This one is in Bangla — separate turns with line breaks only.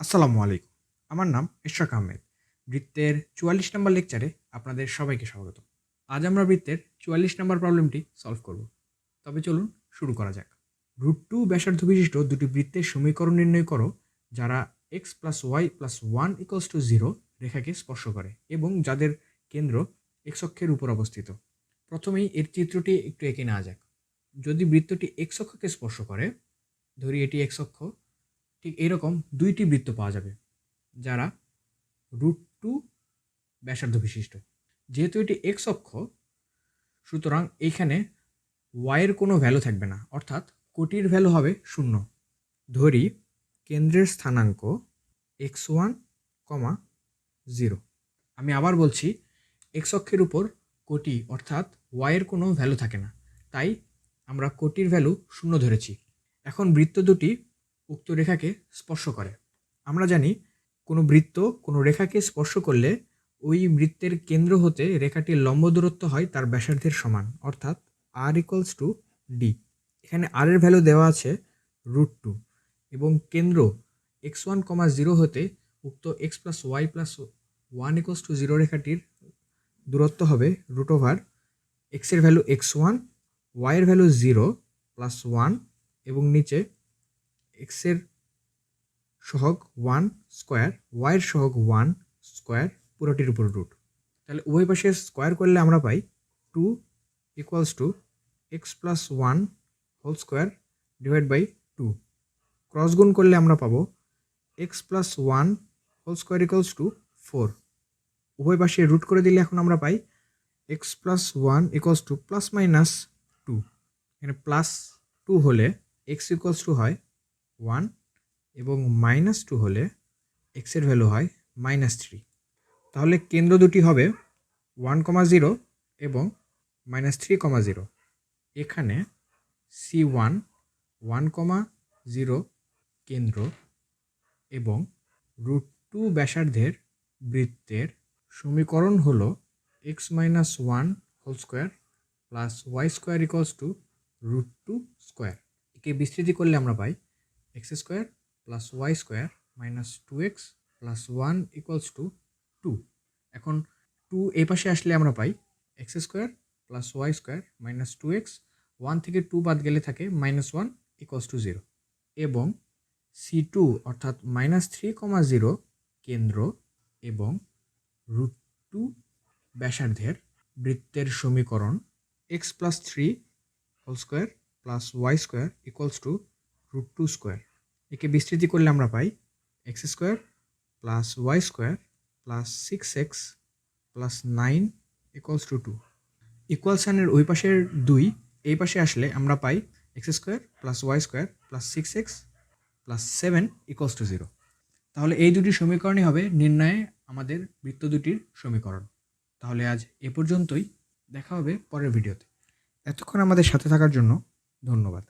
আসসালামু আলাইকুম। আমার নাম ইশরাক আহমেদ। বৃত্তের চুয়াল্লিশ নম্বর লেকচারে আপনাদের সবাইকে স্বাগত। আজ আমরা বৃত্তের চুয়াল্লিশ নম্বর প্রবলেমটি সলভ করব। তবে চলুন শুরু করা যাক। রুট টু ব্যাসার্ধ বিশিষ্ট দুটি বৃত্তের সমীকরণ নির্ণয় করো, যারা X plus Y plus one equals to zero রেখাকে স্পর্শ করে এবং যাদের কেন্দ্র এক্স অক্ষের উপর অবস্থিত। প্রথমেই এর চিত্রটি একটু এঁকে নেওয়া যাক। যদি বৃত্তটি এক্স অক্ষকে স্পর্শ করে, ধরি এটি এক্স অক্ষ ঠিক এরকম দুইটি বৃত্ত পাওয়া যাবে, যারা রুট টু ব্যাসার্ধ বিশিষ্ট। যেহেতু এটি এক্স অক্ষ, সুতরাং এইখানে ওয়াইয়ের কোনো ভ্যালু থাকবে না, অর্থাৎ কোটির ভ্যালু হবে শূন্য। ধরি কেন্দ্রের স্থানাঙ্ক এক্স ওয়ান কমা জিরো আমি আবার বলছি এক্স অক্ষের উপর কোটি, অর্থাৎ ওয়াইয়ের কোনো ভ্যালু থাকে না, তাই আমরা কোটির ভ্যালু শূন্য ধরেছি। এখন বৃত্ত দুটি উক্ত রেখাকে স্পর্শ করে। আমরা জানি কোনো বৃত্ত কোনো রেখাকে স্পর্শ করলে ওই বৃত্তের কেন্দ্র হতে রেখাটির লম্ব দূরত্ব হয় তার ব্যাসার্ধের সমান, অর্থাৎ আর ইকুয়ালস টু ডি এখানে আর এর ভ্যালু দেওয়া আছে রুট টু এবং কেন্দ্র এক্স ওয়ান কমা জিরো হতে উক্ত X plus Y plus one equals to zero রেখাটির দূরত্ব হবে রুট ওভার এক্সের ভ্যালু এক্স ওয়ান ওয়াইয়ের ভ্যালু জিরো প্লাস ওয়ান এবং নিচে এক্সের সহগ ওয়ান স্কোয়ার ওয়াইয়ের সহগ ওয়ান স্কোয়ার পুরোটির উপর রুট তাহলে উভয় পাশে স্কোয়ার করলে আমরা পাই two equals to X plus one whole square divide by two cross গুণ করলে আমরা পাবো X plus one whole square equals to four উভয় পাশে রুট করে দিলে এখন আমরা পাই X plus one equals to plus minus two এখানে প্লাস টু হলে এক্স ইকুয়ালস টু হয় ওয়ান এবং মাইনাস টু হলে এক্সের ভ্যালু হয় মাইনাস থ্রি। তাহলে কেন্দ্র দুটি হবে ওয়ান কমা জিরো এবং মাইনাস থ্রি কমা জিরো। এখানে C one one comma zero কেন্দ্র এবং রুট টু ব্যাসার্ধের বৃত্তের সমীকরণ হল x minus one whole square plus y square equals two root two square. একে বিস্তৃতি করলে আমরা পাই x square plus y square minus two x plus one equals two two এখন টু এই পাশে আসলে আমরা পাই x square plus y square minus two x one থেকে টু বাদ গেলে থাকে minus one equals two zero এবং সি টু অর্থাৎ মাইনাস থ্রি কমা জিরো কেন্দ্র এবং রুট টু ব্যাসার্ধের বৃত্তের সমীকরণ x plus three whole square plus y square equals two root two square একে বিস্তৃতি করলে আমরা পাই x square plus y square plus six x plus nine equals two two equal সাইনের ওই পাশের দুই, এই পাশে আসলে আমরা পাই x square plus y square plus six x plus seven equals two zero তাহলে এই দুটি সমীকরণই হবে নির্ণয়ে আমাদের বৃত্ত দুটির সমীকরণ। তাহলে আজ এ পর্যন্তই, দেখা হবে পরের ভিডিওতে। এতক্ষণ আমাদের সাথে থাকার জন্য ধন্যবাদ।